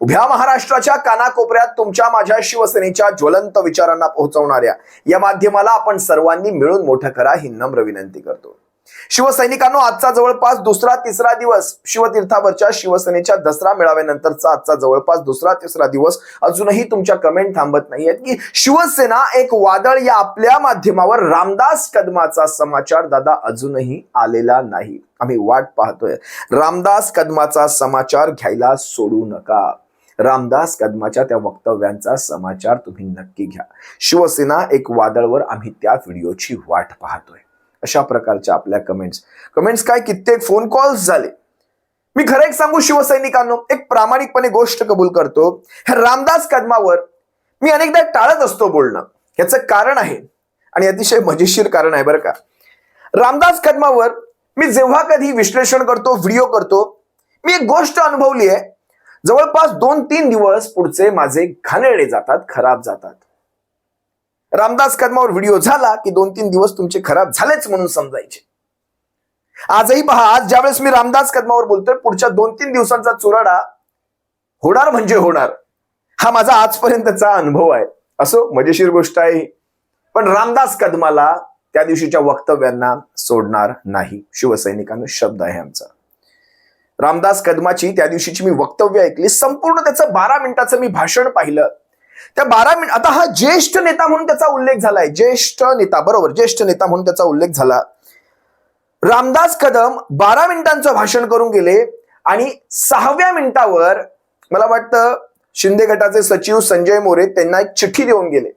उभ्या महाराष्ट्राच्या कानाकोपऱ्यात तुमच्या माझ्या शिवसेनेच्या ज्वलंत विचारांना पोहोचवणाऱ्या या माध्यमाला आपण सर्वांनी मिळून मोठं करा ही नम्र विनंती करतो. शिवसैनिकांनो आजचा जवळपास दुसरा तिसरा दिवस शिवतीर्थावरच्या शिवसेनेच्या दसरा मेळाव्यानंतरचा आजचा जवळपास दुसरा तिसरा दिवस अजूनही तुमच्या कमेंट थांबत नाहीयेत की शिवसेना एक वादळ या आपल्या माध्यमावर रामदास कदमाचा समाचार दादा अजूनही आलेला नाही. आम्ही वाट पाहतोय. रामदास कदमाचा समाचार घ्यायला सोडू नका. रामदास कदमाच्या त्या वक्तव्यांचा समाचार तुम्ही नक्की घ्या. शिवसेना एक वादळवर आम्ही त्या व्हिडिओची वाट पाहतोय. अशा प्रकारच्या आपल्या कमेंट्स कमेंट्स काय? कित्येक फोन कॉल्स झाले. मी खरं एक सांगू शिवसैनिकांनो एक प्रामाणिकपणे गोष्ट कबूल करतो. रामदास कदमावर मी अनेकदा टाळत असतो बोलणं. याचं कारण आहे. आणि अतिशय मजेशीर कारण आहे बरं का. रामदास कदमावर मी जेव्हा कधी विश्लेषण करतो व्हिडिओ करतो मी एक गोष्ट अनुभवली आहे. जवळपास दोन तीन दिवस पुढचे माझे घाणेरडे जातात खराब जातात. रामदास कदमावर व्हिडिओ झाला की दोन तीन दिवस तुमचे खराब झालेच म्हणून समजायचे. आजही पहा आज ज्यावेळेस मी रामदास कदमावर बोलतोय पुढच्या दोन तीन दिवसांचा चुराडा होणार म्हणजे होणार. हा माझा आजपर्यंतचा अनुभव आहे. असो मजेशीर गोष्ट आहे. पण रामदास कदमाला त्या दिवशीच्या वक्तव्यांना सोडणार नाही. शिवसैनिकांना शब्द आहे आमचा. रामदास कदमाची त्या दिवशीची मी वक्तव्य ऐकली. संपूर्ण त्याचं बारा मिनिटाचं मी भाषण पाहिलं. त्या बारा मिनिट आता हा ज्येष्ठ नेता म्हणून त्याचा उल्लेख झालाय. ज्येष्ठ नेता बरोबर ज्येष्ठ नेता म्हणून त्याचा उल्लेख झाला. रामदास कदम बारा मिनिटांचं भाषण करून गेले आणि सहाव्या मिनिटावर मला वाटतं शिंदे गटाचे सचिव संजय मोरे त्यांना एक चिठ्ठी देऊन गेले.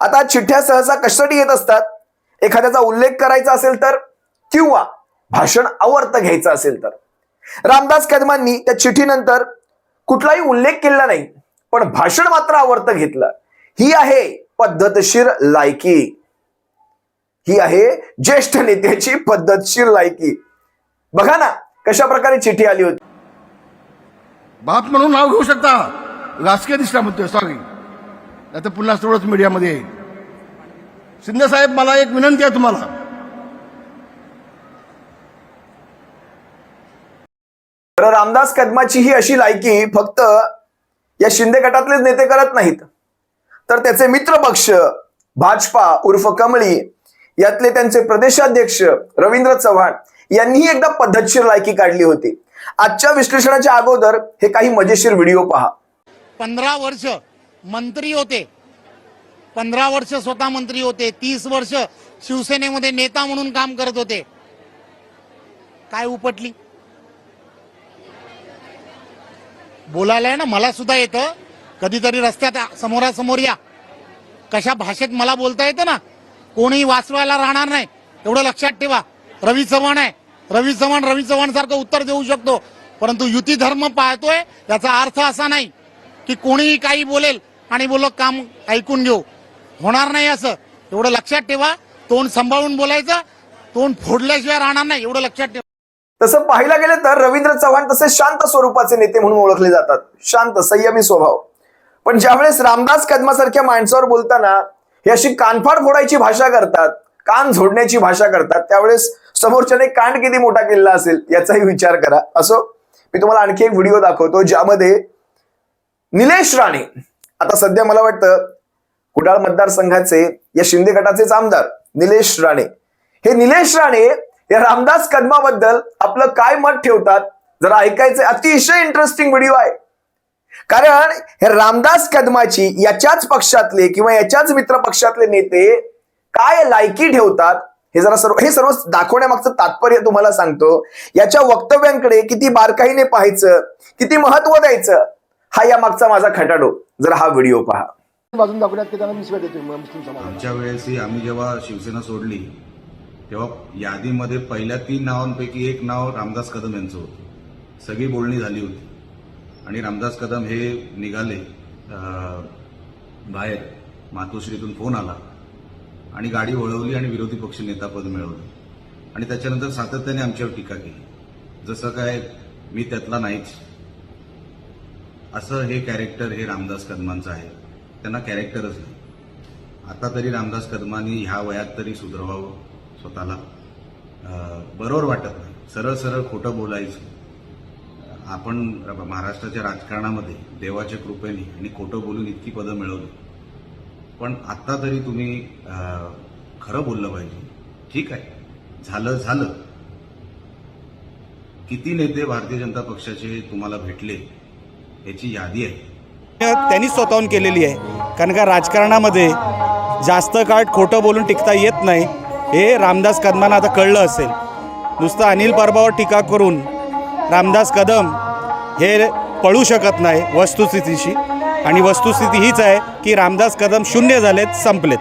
आता चिठ्ठ्या सहसा कशासाठी येत असतात? एखाद्याचा उल्लेख करायचा असेल तर किंवा भाषण आवर्त घ्यायचं असेल तर. रामदास कदमांनी त्या चिठीनंतर कुठलाही उल्लेख केला नाही पण भाषण मात्र आवर्त घेतलं. ही आहे पद्धतशीर लायकी. ही आहे ज्येष्ठ नेत्याची पद्धतशीर लायकी. बघा ना कशा प्रकारे चिठी आली होती. बाप म्हणून नाव घेऊ शकता. राजकीय दिसला म्हणतोय सॉरी आता पुन्हा सोडच मीडियामध्ये येईल. शिंदे साहेब मला एक विनंती आहे तुम्हाला. तर रामदास कदमाची ही अशी लायकी फक्त या शिंदे गटातलेच नेते करत नाहीत. तर त्याचे मित्र पक्ष भाजपा उर्फ कमळी यातले त्यांचे प्रदेशाध्यक्ष रवींद्र चव्हाण यांनीही एकदा पद्धतशीर लायकी काढली होती. आजच्या विश्लेषणाच्या अगोदर हे काही मजेशीर व्हिडिओ पहा. पंधरा वर्ष मंत्री होते. पंधरा वर्ष स्वतः मंत्री होते. तीस वर्ष शिवसेनेमध्ये नेता म्हणून काम करत होते. काय उपटली? बोलायला आहे ना मला सुद्धा येतं. कधीतरी रस्त्यात समोरासमोर या. कशा भाषेत मला बोलता येतं ना कोणीही वाचवायला राहणार नाही. एवढं लक्षात ठेवा. रवी चव्हाण आहे. रवी चव्हाण रवी चव्हाण सारखं उत्तर देऊ शकतो. परंतु युती धर्म पाहतोय याचा अर्थ असा नाही की कोणीही काही बोलेल आणि बोल काम ऐकून घेऊ. होणार नाही असं. एवढं लक्षात ठेवा. तोंड सांभाळून बोलायचं. तोंड फोडल्याशिवाय राहणार नाही. एवढं लक्षात ठेवा. तसं पाहायला गेलं तर रवींद्र चव्हाण तसे शांत स्वरूपाचे नेते म्हणून ओळखले जातात. शांत संयमी स्वभाव. पण ज्यावेळेस रामदास कदमासारख्या माणसावर बोलताना हे अशी कानफाड फोडायची भाषा करतात कान झोडण्याची भाषा करतात त्यावेळेस समोरच्याने कान किती मोठा केलेला असेल याचाही विचार करा. असो मी तुम्हाला आणखी एक व्हिडिओ दाखवतो ज्यामध्ये निलेश राणे आता सध्या मला वाटतं कुडाळ मतदारसंघाचे या शिंदे गटाचेच आमदार निलेश राणे. हे निलेश राणे या रामदास कदमाबद्दल आपलं काय मत ठेवतात? जरा ऐकायचं अतिशय इंटरेस्टिंग व्हिडिओ आहे. कारण हे रामदास कदमाची याच्याच पक्षातले किंवा याच्याच मित्र पक्षातले नेते काय लायकी ठेवतात? हे जरा सर्व हे सर्व दाखवण्यामागचं तात्पर्य तुम्हाला सांगतो. याच्या वक्तव्यांकडे किती बारकाईने पाहायचं किती महत्त्व द्यायचं हा या मागचा माझा खटाडो. जरा हा व्हिडिओ पहा. बाजून दाखवण्यात आमच्या वेळेसही आम्ही जेव्हा शिवसेना सोडली तेव्हा यादीमध्ये पहिल्या तीन नावांपैकी एक नाव रामदास कदम यांचं होतं. सगळी बोलणी झाली होती. आणि रामदास कदम हे निघाले बाहेर मातोश्रीतून फोन आला आणि गाडी वळवली आणि विरोधी पक्ष नेतापद मिळवलं. आणि त्याच्यानंतर सातत्याने आमच्यावर टीका केली. जसं काय मी त्यातला नाहीच. असं हे कॅरेक्टर हे रामदास कदमांचं आहे. त्यांना कॅरेक्टरच नाही. आता तरी रामदास कदमांनी ह्या वयात तरी सुधरवावं. स्वतःला बरोबर वाटत नाही. सरळ सरळ खोटं बोलायचं. आपण महाराष्ट्राच्या राजकारणामध्ये देवाच्या कृपेने आणि खोटं बोलून इतकी पदं मिळवली. पण आता तरी तुम्ही खरं बोललं पाहिजे. ठीक आहे. झालं झालं. किती नेते भारतीय जनता पक्षाचे तुम्हाला भेटले याची यादी आहे. त्यांनी स्वतःहून केलेली आहे. कारण का राजकारणामध्ये जास्त काळ खोटं बोलून टिकता येत नाही. हे रामदास कदमांना आता कळलं असेल. नुसतं अनिल परबावर टीका करून रामदास कदम हे पळू शकत नाही वस्तुस्थितीशी. आणि वस्तुस्थिती हीच आहे की रामदास कदम शून्य झालेत संपलेत.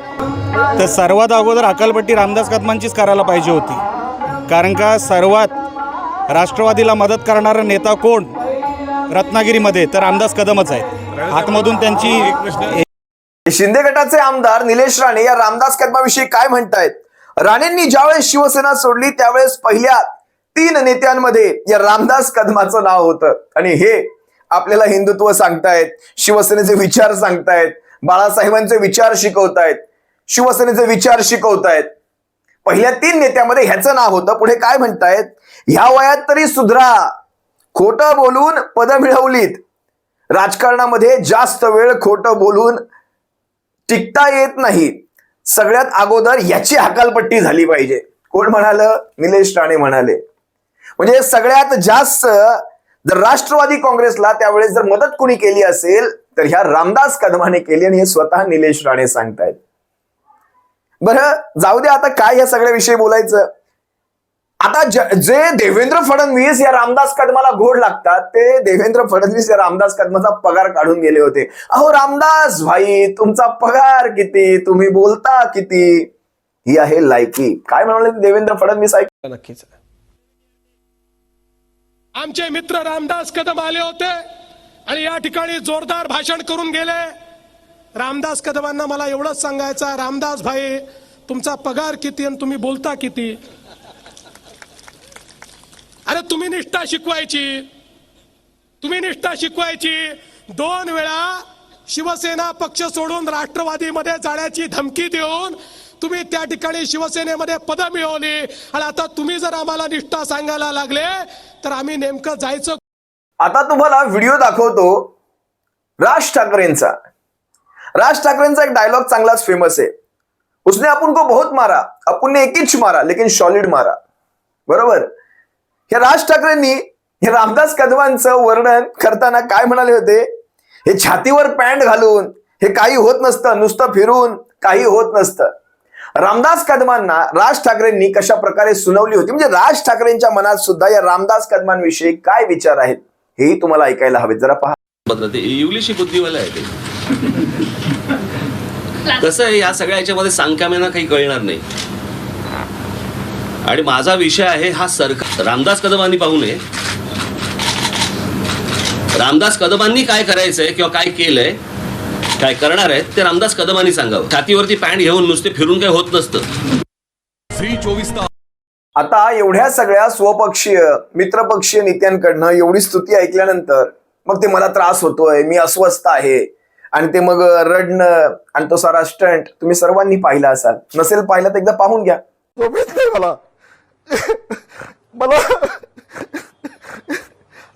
तर सर्वात अगोदर अकालपट्टी रामदास कदमांचीच करायला पाहिजे होती. कारण का सर्वात राष्ट्रवादीला मदत करणारा नेता कोण? रत्नागिरीमध्ये तर रामदास कदमच आहेत. आतमधून त्यांची शिंदे गटाचे आमदार निलेश राणे या रामदास कदमाविषयी काय म्हणतायत? राणेंनी ज्यावेळेस शिवसेना सोडली त्यावेळेस पहिल्या तीन नेत्यांमध्ये या रामदास कदमाचं नाव होतं. आणि हे आपल्याला हिंदुत्व सांगतायत शिवसेनेचे विचार सांगतायत बाळासाहेबांचे विचार शिकवतायत शिवसेनेचे विचार शिकवतायत. पहिल्या तीन नेत्यामध्ये ह्याचं नाव होतं. पुढे काय म्हणतायत? ह्या वयात तरी सुधरा. खोटं बोलून पदं मिळवलीत. राजकारणामध्ये जास्त वेळ खोटं बोलून टिकता येत नाही. सगळ्यात अगोदर याची हकालपट्टी झाली पाहिजे. कोण म्हणालं? निलेश राणे म्हणाले. म्हणजे सगळ्यात जास्त जर राष्ट्रवादी काँग्रेसला त्यावेळेस जर मदत कुणी केली असेल तर ह्या रामदास कदमाने केली आणि हे स्वतः निलेश राणे सांगतायत. बरं जाऊ दे आता काय या सगळ्या विषयी बोलायचं. आता जे देवेंद्र फडणवीस या रामदास कदमाला घोड लागतात ते देवेंद्र फडणवीस या रामदास कदमाचा पगार काढून गेले होते. अहो रामदास भाई तुमचा पगार किती? तुम्ही बोलता किती? ही आहे लायकी. काय म्हणाले देवेंद्र फडणवीस ऐक नक्कीच. आमचे मित्र रामदास कदम आले होते आणि या ठिकाणी जोरदार भाषण करून गेले. रामदास कदमांना मला एवढंच सांगायचं रामदास भाई तुमचा पगार किती आणि तुम्ही बोलता किती? अरे तुम्ही निष्ठा शिकवायची. तुम्ही निष्ठा शिकवायची. दोन वेळा शिवसेना पक्ष सोडून राष्ट्रवादीमध्ये जाण्याची धमकी देऊन तुम्ही त्या ठिकाणी शिवसेनेमध्ये पदं मिळवली. आणि आता तुम्ही जर आम्हाला निष्ठा सांगायला लागले तर आम्ही नेमकं जायचं आता तुम्हाला व्हिडिओ दाखवतो राज ठाकरेंचा. राज ठाकरेंचा एक डायलॉग चांगलाच फेमस आहे. उसने आपण को बहुत मारा. आपण ने एक मारा लेकिन सॉलिड मारा. बरोबर? हे राज ठाकरेंनी हे रामदास कदमांचं वर्णन करताना काय म्हणाले होते? हे छातीवर पॅन्ट घालून हे काही होत नसतं नुसतं फिरून काही होत नसतं. रामदास कदमांना राज ठाकरेंनी कशा प्रकारे सुनावली होती? म्हणजे राज ठाकरेंच्या मनात सुद्धा या रामदास कदमांविषयी काय विचार आहेत? हेही तुम्हाला ऐकायला हवेत. जरा पहा. पत्र इंग्लिशी बुद्धिवाला आहे ते. कसं आहे या सगळ्या याच्यामध्ये सांगकाम्यांना काही कळणार नाही. आणि माझा विषय आहे हा सरकार रामदास कदमांनी पाहू नये. रामदास कदमांनी काय करायचंय किंवा काय केलंय काय करणार आहेत ते रामदास कदमांनी सांगावं. छातीवरती पॅन्ट घेऊन नुसते फिरून काय होत नसतं. आता एवढ्या सगळ्या स्वपक्षीय मित्रपक्षीय नेत्यांकडनं एवढी स्तुती ऐकल्यानंतर मग ते मला त्रास होतोय मी अस्वस्थ आहे. आणि ते मग रडणं आणि तो सारा स्टंट तुम्ही सर्वांनी पाहिला असाल. नसेल पाहिलं तर एकदा पाहून घ्या. मला मला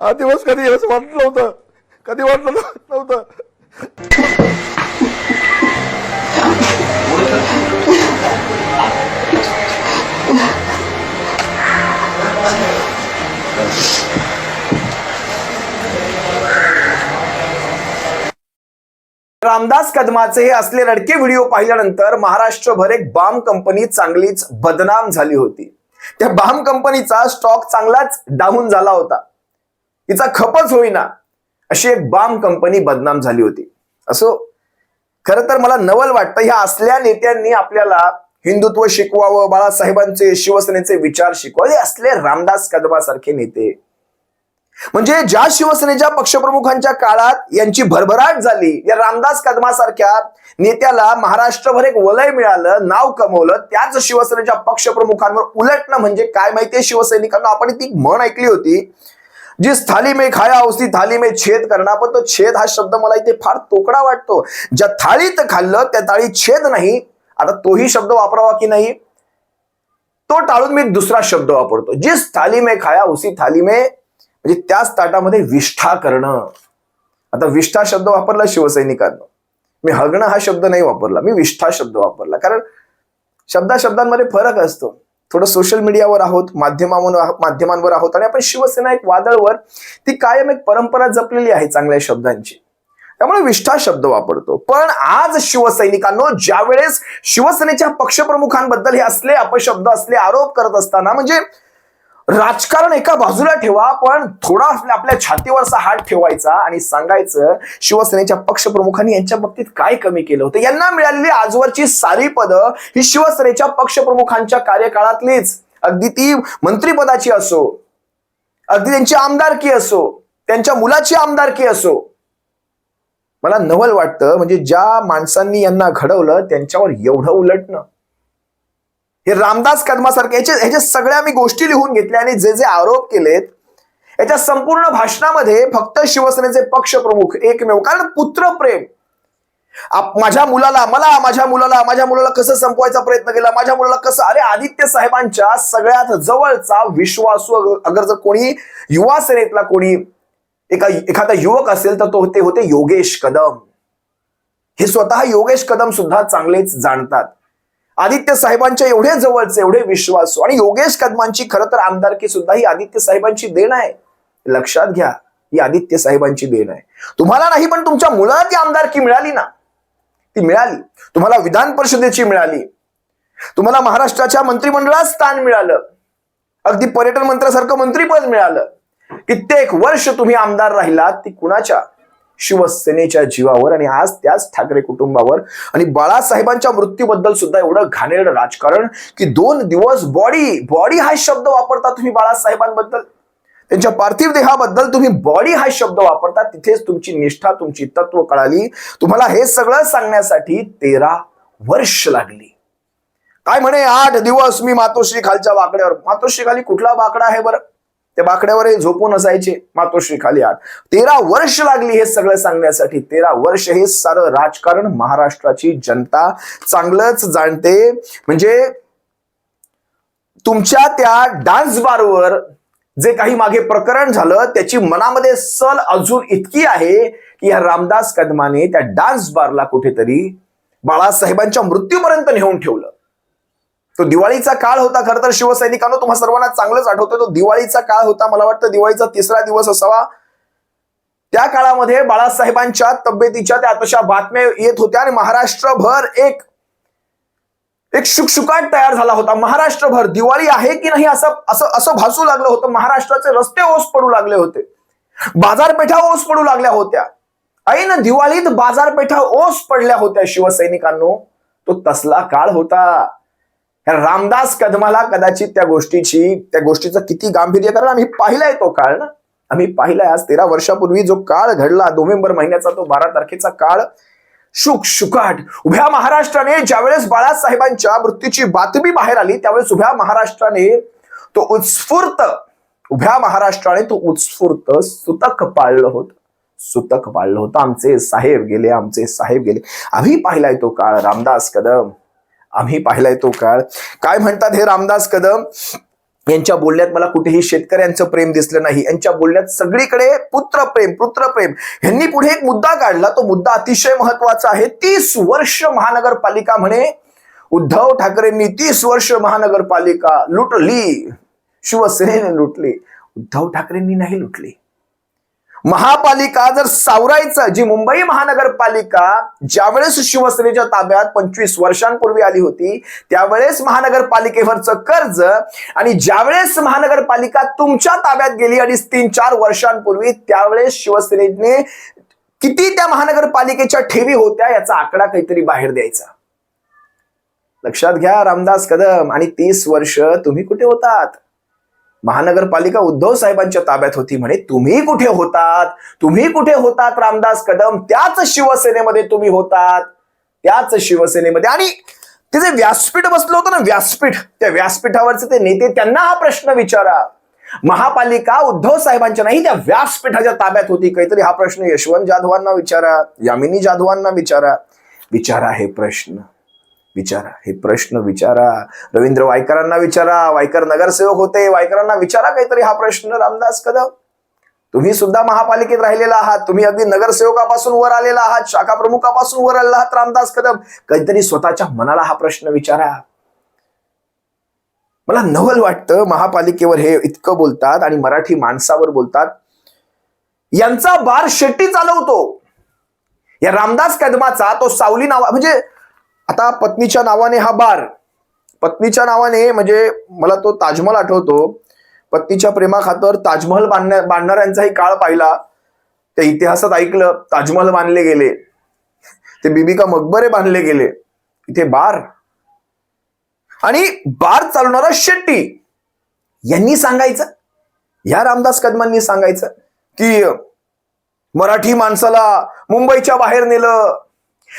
हा दिवस कधी असं वाटलं नव्हतं. कधी वाटलं नव्हतं. रामदास कदमाचे हे असले रडके व्हिडिओ पाहिल्यानंतर महाराष्ट्रभर एक बाम कंपनी चांगलीच बदनाम झाली होती. त्या बाम कंपनीचा स्टॉक चांगलाच डाऊन झाला होता. तिचा खपच होईना. अशी एक बाम कंपनी बदनाम झाली होती. असो खरं तर मला नवल वाटतं ह्या असल्या नेत्यांनी आपल्याला हिंदुत्व शिकवावं बाळासाहेबांचे शिवसेनेचे विचार शिकवावे. हे असले रामदास कदमासारखे नेते. म्हणजे ज्या शिवसेनेच्या पक्षप्रमुखांच्या काळात यांची भरभराट झाली या रामदास कदमासारख्या नेत्याला महाराष्ट्रभर एक वलय मिळालं नाव कमवलं त्याच शिवसेनेच्या पक्षप्रमुखांवर उलटणं म्हणजे काय माहितीये शिवसैनिकांना? आपण ती म्हण ऐकली होती जी थाली में खाया उसी थाली में छेद करणार पण तो छेद हा शब्द मला इथे फार तोकडा वाटतो. ज्या थाळीत खाल्लं त्या थाळीत छेद नाही. आता तोही शब्द वापरावा की नाही? तो टाळून मी दुसरा शब्द वापरतो. जिस थाली में खाया उसी थाली में म्हणजे त्याच ताटामध्ये विष्ठा करणं. आता विष्ठा शब्द वापरला शिवसैनिकांना. मी हगणं हा शब्द नाही वापरला मी विष्ठा शब्द वापरला. कारण शब्दा शब्दांमध्ये फरक असतो. थोडं सोशल मीडियावर आहोत माध्यमांवर माध्यमांवर आहोत आणि आपण शिवसेना एक वादळवर ती कायम एक परंपरा जपलेली आहे चांगल्या शब्दांची. त्यामुळे विष्ठा शब्द वापरतो. पण आज शिवसैनिकांनो ज्यावेळेस शिवसेनेच्या पक्षप्रमुखांबद्दल हे असले अपशब्द असले आरोप करत असताना म्हणजे राजकारण एका बाजूला ठेवा पण थोडा आपल्या छातीवरचा हात ठेवायचा आणि सांगायचं शिवसेनेच्या पक्षप्रमुखांनी यांच्या बाबतीत काय कमी केलं होतं? यांना मिळालेली आजवरची सारी पदं ही शिवसेनेच्या पक्षप्रमुखांच्या कार्यकाळातलीच. अगदी ती मंत्रीपदाची असो अगदी त्यांची आमदारकी असो त्यांच्या मुलाची आमदारकी असो. मला नवल वाटतं म्हणजे ज्या माणसांनी यांना घडवलं त्यांच्यावर एवढं उलटणं. हे रामदास कदमासारखे याचे ह्याच्या सगळ्या मी गोष्टी लिहून घेतल्या आणि जे जे आरोप केलेत याच्या संपूर्ण भाषणामध्ये फक्त शिवसेनेचे पक्षप्रमुख एकमेव कारण पुत्रप्रेम आप- माझ्या मुलाला मला माझ्या मुलाला माझ्या मुलाला कसं संपवायचा प्रयत्न केला माझ्या मुलाला कसं अरे आदित्य साहेबांच्या सगळ्यात जवळचा विश्वासू अगर जर कोणी युवा सेनेतला कोणी एका एखादा युवक असेल तर तो ते होते योगेश कदम. हे स्वतः योगेश कदम सुद्धा चांगलेच जाणतात. आदित्य साहेबांच्या एवढे जवळचे एवढे विश्वासू आणि योगेश कदमांची खरं तर आमदारकी सुद्धा ही आदित्य साहेबांची देण आहे. लक्षात घ्या ही आदित्य साहेबांची देण आहे. तुम्हाला नाही पण तुमच्या मुलाला ती आमदारकी मिळाली ना ती मिळाली. तुम्हाला विधान परिषदेची मिळाली. तुम्हाला महाराष्ट्राच्या मंत्रिमंडळात स्थान मिळालं. अगदी पर्यटन मंत्र्यासारखं मंत्रीपद मिळालं. कित्येक वर्ष तुम्ही आमदार राहिलात ती कुणाच्या? शिवसेनेच्या जीवावर आणि आज त्याच ठाकरे कुटुंबावर आणि बाळासाहेबांच्या मृत्यूबद्दल सुद्धा एवढं घाणेरडं राजकारण की दोन दिवस बॉडी बॉडी हा शब्द वापरता तुम्ही बाळासाहेबांबद्दल. त्यांच्या पार्थिव देहाबद्दल तुम्ही बॉडी हा शब्द वापरता तिथेच तुमची निष्ठा तुमची तत्व कळाली. तुम्हाला हे सगळं सांगण्यासाठी तेरा वर्ष लागली. काय म्हणे आठ दिवस मी मातोश्री खालच्या बाकड्यावर मातोश्री खाली कुठला बाकडा आहे बरं? त्या बाकड्यावर हे झोपून असायचे. मातोश्री खाली आठ. तेरा वर्ष लागली हे सगळं सांगण्यासाठी. तेरा वर्ष हे सारं राजकारण महाराष्ट्राची जनता चांगलंच जाणते. म्हणजे तुमच्या त्या डान्स बारवर जे काही मागे प्रकरण झालं त्याची मनामध्ये सल अजून इतकी आहे की या रामदास कदमाने त्या डान्स बारला कुठेतरी बाळासाहेबांच्या मृत्यूपर्यंत नेऊन ठेवलं. तो दिवाळीचा काळ होता खरं तर शिवसैनिकांनो तुम्हा सर्वांना चांगलंच आठवतं तो दिवाळीचा काळ होता मला वाटतं दिवाळीचा तिसरा दिवस असावा. त्या काळामध्ये बाळासाहेबांच्या तब्येतीच्या त्या तशा बातम्या येत होत्या आणि महाराष्ट्रभर एक एक शुकशुकाट तयार झाला होता. महाराष्ट्रभर दिवाळी आहे की नाही असं असं असं भासू लागलं होतं. महाराष्ट्राचे रस्ते ओस पडू लागले होते. बाजारपेठा ओस पडू लागल्या होत्या. ऐन दिवाळीत बाजारपेठा ओस पडल्या होत्या शिवसैनिकांनो. तो तसला काळ होता. रामदास कदमाला कदाचित त्या गोष्टीची त्या गोष्टीचं किती गांभीर्य कारण आम्ही पाहिलाय तो काळ ना. आम्ही पाहिलाय आज तेरा वर्षापूर्वी जो काळ घडला नोव्हेंबर महिन्याचा तो बारा तारखेचा काळ. शुक शुकाट. उभ्या महाराष्ट्राने ज्यावेळेस बाळासाहेबांच्या मृत्यूची बातमी बाहेर आली त्यावेळेस उभ्या महाराष्ट्राने तो उत्स्फूर्त उभ्या महाराष्ट्राने तो उत्स्फूर्त सुतक पाळलं होतं. सुतक पाळलं होतं. आमचे साहेब गेले आमचे साहेब गेले. आम्ही पाहिलाय तो काळ रामदास कदम. आम्ही पाहिलाय तो काळ. काय म्हणतात हे रामदास कदम? यांच्या बोलण्यात मला कुठेही शेतकऱ्यांचं प्रेम दिसलं नाही. यांच्या बोलण्यात सगळीकडे पुत्रप्रेम पुत्रप्रेम यांनी पुढे एक मुद्दा काढला. तो मुद्दा अतिशय महत्त्वाचा आहे. तीस वर्ष महानगरपालिका म्हणे उद्धव ठाकरेंनी तीस वर्ष महानगरपालिका लुटली. शिवसेनेने लुटली. उद्धव ठाकरेंनी नाही लुटली. महापालिका जर सावरायचं जी मुंबई महानगरपालिका ज्यावेळेस शिवसेनेच्या ताब्यात पंचवीस वर्षांपूर्वी आली होती त्यावेळेस महानगरपालिकेवरचं कर्ज आणि ज्यावेळेस महानगरपालिका तुमच्या ताब्यात गेली आणि तीन चार वर्षांपूर्वी त्यावेळेस शिवसेनेने किती त्या महानगरपालिकेच्या ठेवी होत्या याचा आकडा काहीतरी बाहेर द्यायचा. लक्षात घ्या रामदास कदम आणि तीस वर्ष तुम्ही कुठे होतात? महानगरपालिका उद्धव साहेबांच्या ताब्यात होती म्हणे तुम्ही कुठे होतात? तुम्ही कुठे होतात रामदास कदम? त्याच शिवसेनेमध्ये तुम्ही होतात. त्याच शिवसेनेमध्ये. आणि ते जे व्यासपीठ बसलं होतं ना व्यासपीठ त्या व्यासपीठावरचे ते नेते त्यांना हा प्रश्न विचारा. महापालिका उद्धव साहेबांच्या नाही त्या व्यासपीठाच्या ताब्यात होती काहीतरी. हा प्रश्न यशवंत जाधवांना विचारा यामिनी जाधवांना विचारा. विचारा हे प्रश्न. विचारा. हे प्रश्न विचारा. रवींद्र वायकरांना विचारा. वायकर नगरसेवक होते. वायकरांना विचारा काहीतरी हा प्रश्न रामदास कदम. तुम्ही सुद्धा महापालिकेत राहिलेला आहात. तुम्ही अगदी नगरसेवकापासून वर आलेला आहात. शाखा प्रमुखापासून वर आलेला आहात रामदास कदम. काहीतरी स्वतःच्या मनाला हा प्रश्न विचारा. मला नवल वाटतं महापालिकेवर हे इतकं बोलतात आणि मराठी माणसावर बोलतात. यांचा बार शेट्टी चालवतो. या रामदास कदमाचा तो सावली नावा म्हणजे आता पत्नीच्या नावाने हा बार. पत्नीच्या नावाने म्हणजे मला तो ताजमहल आठवतो. पत्नीच्या प्रेमाखातर ताजमहल बांधण्या बांधणाऱ्यांचाही काळ पाहिला. त्या इतिहासात ऐकलं ताजमहल बांधले गेले. ते बिबिका मकबरे बांधले गेले. इथे बार. आणि बार चालवणारा शेट्टी. यांनी सांगायचं या रामदास कदमांनी सांगायचं की मराठी माणसाला मुंबईच्या बाहेर नेलं.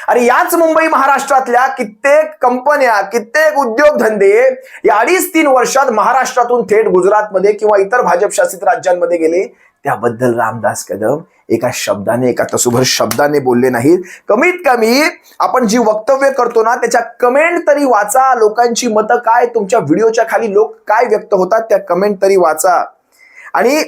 अरे याच मुंबई महाराष्ट्रातल्या कित्येक कंपन्या कित्येक उद्योगधंदे या अडीच तीन वर्षात महाराष्ट्रातून थेट गुजरातमध्ये किंवा इतर भाजप शासित राज्यांमध्ये गेले. त्याबद्दल रामदास कदम एका शब्दाने एका तसुभर शब्दाने बोलले नाहीत. कमीत कमी आपण जी वक्तव्य करतो ना त्याच्या कमेंट तरी वाचा. लोकांची मतं काय? तुमच्या व्हिडिओच्या खाली लोक काय व्यक्त होतात त्या कमेंट तरी वाचा. आणि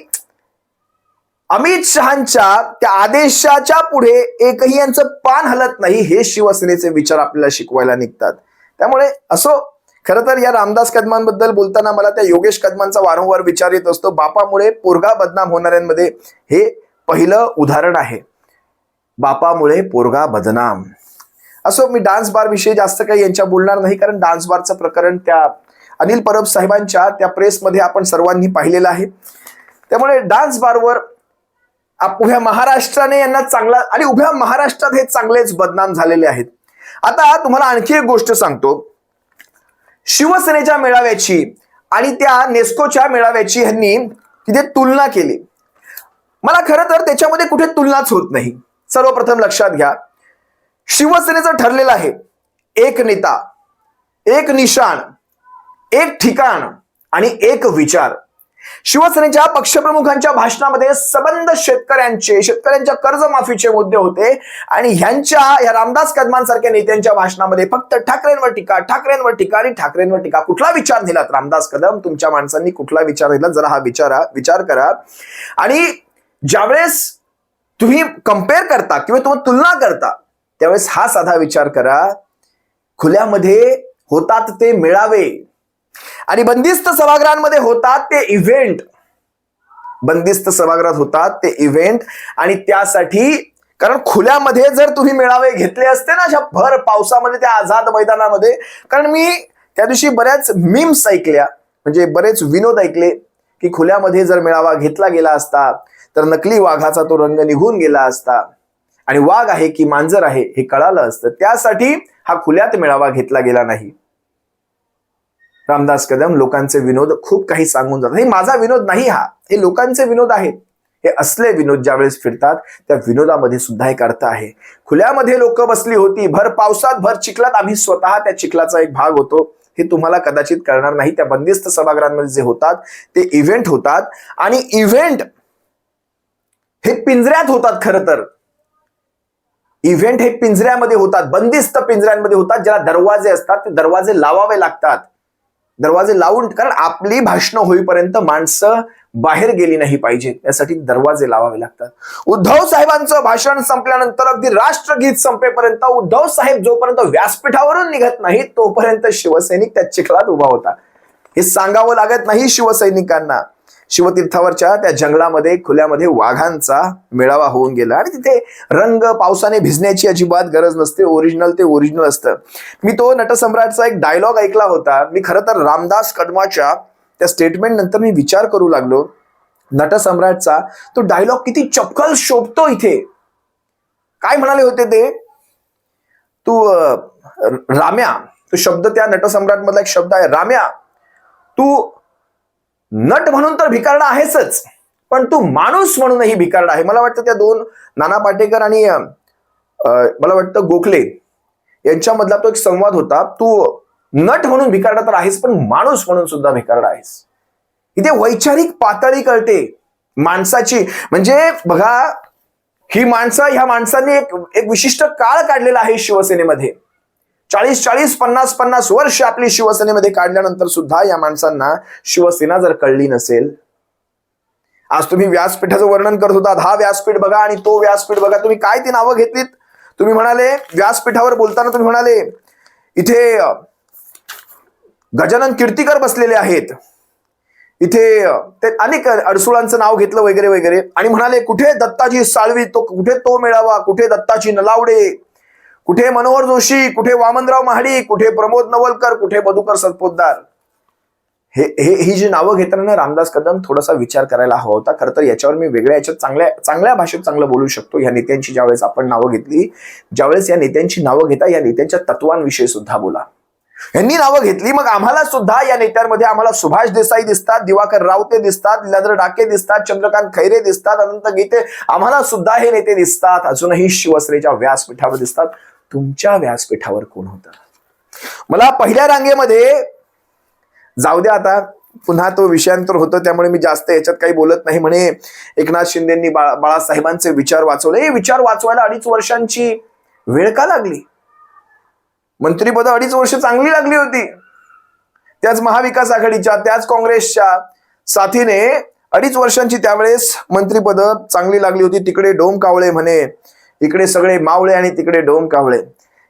अमित शहांच्या त्या आदेशाच्या पुढे एकही यांचं पान हलत नाही हे शिवसेनेचे विचार आपल्याला शिकवायला निघतात. त्यामुळे असो खरं तर या रामदास कदमांबद्दल बोलताना मला त्या योगेश कदमांचा वारंवार विचार येत असतो. बापामुळे पोरगा बदनाम होणाऱ्यांमध्ये हे पहिलं उदाहरण आहे. बापामुळे पोरगा बदनाम. असो मी डान्स बार विषयी जास्त काही यांच्या बोलणार नाही कारण डान्स बारचं प्रकरण त्या अनिल परब साहेबांच्या त्या प्रेसमध्ये आपण सर्वांनी पाहिलेलं आहे. त्यामुळे डान्स बारवर उभ्या महाराष्ट्राने यांना चांगला आणि उभ्या महाराष्ट्रात हे चांगलेच बदनाम झालेले आहेत. आता तुम्हाला आणखी एक गोष्ट सांगतो. शिवसेनेच्या मेळाव्याची आणि त्या नेस्कोच्या मेळाव्याची ह्यांनी तिथे तुलना केली. मला खरं तर त्याच्यामध्ये कुठे तुलनाच होत नाही. सर्वप्रथम लक्षात घ्या. शिवसेनेचं ठरलेलं आहे. एक नेता एक निशाण एक ठिकाण आणि एक विचार. शिवसेनेच्या पक्षप्रमुखांच्या भाषणामध्ये सबंध शेतकऱ्यांचे शेतकऱ्यांच्या कर्जमाफीचे मुद्दे होते आणि ह्यांच्या या रामदास कदमांसारख्या नेत्यांच्या भाषणामध्ये फक्त ठाकरेंवर टीका ठाकरेंवर टीका आणि ठाकरेंवर टीका. कुठला विचार दिलात रामदास कदम? तुमच्या माणसांनी कुठला विचार दिला? जरा हा विचारा विचार करा. आणि ज्यावेळेस तुम्ही कंपेअर करता किंवा तुम्ही तुलना करता त्यावेळेस हा साधा विचार करा. खुल्यामध्ये होतात ते मिळावे. आणि बंदिस्त सभागृहांमध्ये होतात ते इव्हेंट बंदिस्त सभागृहात होतात ते इव्हेंट आणि त्यासाठी कारण खुल्यामध्ये जर तुम्ही मेळावे घेतले असते ना अशा भर पावसामध्ये त्या आझाद मैदानामध्ये कारण मी त्या दिवशी बऱ्याच मीम्स ऐकल्या. म्हणजे बरेच विनोद ऐकले की खुल्यामध्ये जर मेळावा घेतला गेला असता तर नकली वाघाचा तो रंग निघून गेला असता. आणि वाघ आहे की मांजर आहे हे कळालं असतं. त्यासाठी हा खुल्यात मेळावा घेतला गेला नाही. रामदास कदम लोकांचे विनोद खूप काही सांगून जातात. हे माझा विनोद नाही हा. हे लोकांचे विनोद आहेत. हे असले विनोद ज्यावेळेस फिरतात त्या विनोदामध्ये सुद्धा एक अर्थ आहे. खुल्यामध्ये लोक बसली होती. भर पावसात भर चिखलात. आम्ही स्वतः त्या चिखलाचा एक भाग होतो. हे तुम्हाला कदाचित कळणार नाही. त्या बंदिस्त सभागृहांमध्ये जे होतात ते इव्हेंट होतात. आणि इव्हेंट हे पिंजऱ्यात होतात खरं तर. इव्हेंट हे पिंजऱ्यामध्ये होतात. बंदिस्त पिंजऱ्यांमध्ये होतात. ज्याला दरवाजे असतात ते दरवाजे लावावे लागतात. दरवाजे लावून कारण आपली भाषणं होईपर्यंत माणसं बाहेर गेली नाही पाहिजे यासाठी दरवाजे लावावे लागतात. उद्धव साहेबांचं भाषण संपल्यानंतर अगदी राष्ट्रगीत संपेपर्यंत उद्धव साहेब जोपर्यंत व्यासपीठावरून निघत नाही तोपर्यंत शिवसैनिक त्या चिखलात उभा होता. हे सांगावं लागत नाही शिवसैनिकांना. शिवतीर्थावरच्या त्या जंगलामध्ये खुल्यामध्ये वाघांचा मेळावा होऊन गेला. आणि तिथे रंग पावसाने भिजण्याची अजिबात गरज नसते. ओरिजिनल ते ओरिजिनल असतं. मी तो नटसम्राटचा एक डायलॉग ऐकला होता. मी खरं तर रामदास कदमाच्या त्या स्टेटमेंट नंतर मी विचार करू लागलो. नटसम्राटचा तो डायलॉग किती चपकल शोभतो इथे. काय म्हणाले होते ते? तू राम्या. तो शब्द त्या नटसम्राट मधला एक शब्द आहे. राम्या तू नट म्हणून तर भिकारडा आहेच पण तू माणूस म्हणूनही भिकारडा आहे. मला वाटतं त्या दोन नाना पाटेकर आणि मला वाटतं गोखले यांच्यामधला तो एक संवाद होता. तू नट म्हणून भिकारडा तर आहेस पण माणूस म्हणून सुद्धा भिकारडा आहेस. इथे वैचारिक पातळी कळते माणसाची. म्हणजे बघा ही माणसं ह्या माणसांनी एक एक विशिष्ट काळ काढलेला आहे शिवसेनेमध्ये. चाळीस चाळीस पन्नास पन्नास वर्ष आपली शिवसेनेमध्ये काढल्यानंतर सुद्धा या माणसांना शिवसेना जर कळली नसेल आज तुम्ही व्यासपीठाचं वर्णन करत होता हा व्यासपीठ बघा आणि तो व्यासपीठ बघा. तुम्ही काय ती नावं घेतलीत? तुम्ही म्हणाले व्यासपीठावर बोलताना तुम्ही म्हणाले इथे गजानन कीर्तीकर बसलेले आहेत. इथे ते अनेक अडसुळांचं नाव घेतलं वगैरे वगैरे. आणि म्हणाले कुठे दत्ताजी साळवी तो कुठे तो मेळावा कुठे दत्ताची नलावडे? कुठे मनोहर जोशी कुठे वामनराव महाडी कुठे प्रमोद नवलकर कुठे मधुकर सतपोतदार हे हे ही जी नावं घेताना रामदास कदम थोडासा विचार करायला हवा होता. खरं तर याच्यावर मी वेगळ्या याच्यात चांगल्या चांगल्या भाषेत चांगलं बोलू शकतो. या नेत्यांची ज्यावेळेस आपण नावं घेतली ज्यावेळेस या नेत्यांची नावं घेता या नेत्यांच्या तत्वांविषयी सुद्धा बोला. यांनी नावं घेतली मग आम्हाला सुद्धा या नेत्यांमध्ये आम्हाला सुभाष देसाई दिसतात दिवाकर रावते दिसतात लिलाधर डाके दिसतात चंद्रकांत खैरे दिसतात अनंत गीते आम्हाला सुद्धा हे नेते दिसतात. अजूनही शिवसेनेच्या व्यासपीठावर दिसतात. तुमच्या व्यासपीठावर कोण होता. मला पहिल्या रांगेमध्ये जाऊ द्या आता पुन्हा तो विषयांतर होतो त्यामुळे मी जास्त याच्यात काही बोलत नाही. म्हणे एकनाथ शिंदेनी बाळा बाळासाहेबांचे विचार वाचवले. हे विचार वाचवायला अडीच वर्षांची वेळ का लागली? मंत्रीपद अडीच वर्ष चांगली लागली होती. त्याच महाविकास आघाडीच्या त्याच काँग्रेसच्या साथीने अडीच वर्षांची त्यावेळेस मंत्रीपद चांगली लागली होती. तिकडे डोम कावळे म्हणे इकडे सगळे मावळे आणि तिकडे डोम कावळे.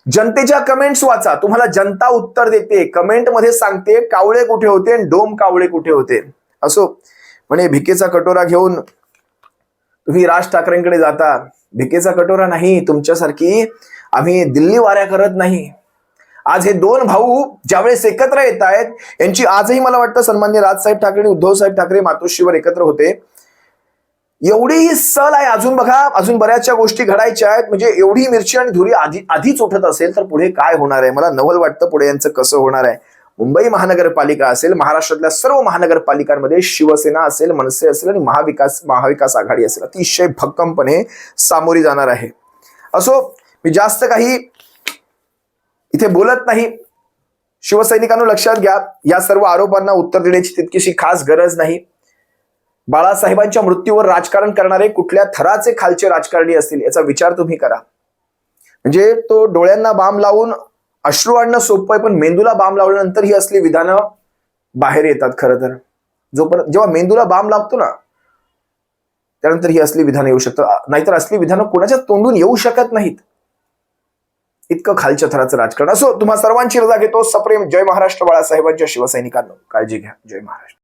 जनतेच्या कमेंट्स वाचा. तुम्हाला जनता उत्तर देते. कमेंटमध्ये सांगते कावळे कुठे होते आणि डोम कावळे कुठे होते. असो. म्हणे भिकेचा कटोरा घेऊन तुम्ही राज ठाकरेंकडे जाता. भिकेचा कटोरा नाही. तुमच्यासारखी आम्ही दिल्ली वाऱ्या करत नाही. आज हे दोन भाऊ ज्यावेळेस एकत्र येत आहेत यांची आजही मला वाटतं सन्मान्य राजसाहेब ठाकरे आणि उद्धवसाहेब ठाकरे मातोश्रीवर एकत्र होते. एवढी ही सल आहे अजून बघा अजून बऱ्याचशा गोष्टी घडायच्या आहेत. म्हणजे एवढी मिरची आणि धुरी आधी आधीच उठत असेल तर पुढे काय होणार आहे? मला नवल वाटतं पुढे यांचं कसं होणार आहे. मुंबई महानगरपालिका असेल महाराष्ट्रातल्या सर्व महानगरपालिकांमध्ये शिवसेना असेल मनसे असेल आणि महाविकास महाविकास आघाडी असेल. अतिशय भक्कमपणे सामोरी जाणार आहे. असो मी जास्त काही इथे बोलत नाही. शिवसैनिकांनो लक्षात घ्या या सर्व आरोपांना उत्तर देण्याची तितकीशी खास गरज नाही. बाळासाहेबांच्या मृत्यूवर राजकारण करणारे कुठल्या थराचे खालचे राजकारणी असतील याचा विचार तुम्ही करा. म्हणजे तो डोळ्यांना बाम लावून अश्रू आणणं सोपं आहे पण मेंदूला बाम लावल्यानंतर ही असली विधानं बाहेर येतात खरं तर. जोपर्यंत जेव्हा मेंदूला बाम लागतो ना त्यानंतर ही असली विधानं येऊ शकतात. नाहीतर असली विधानं कोणाच्या तोंडून येऊ शकत नाहीत. इतकं खालच्या थराचं राजकारण. असो तुम्हा सर्वांची रजा घेतो. सप्रेम जय महाराष्ट्र बाळासाहेबांच्या शिवसैनिकांना. काळजी घ्या. जय महाराष्ट्र.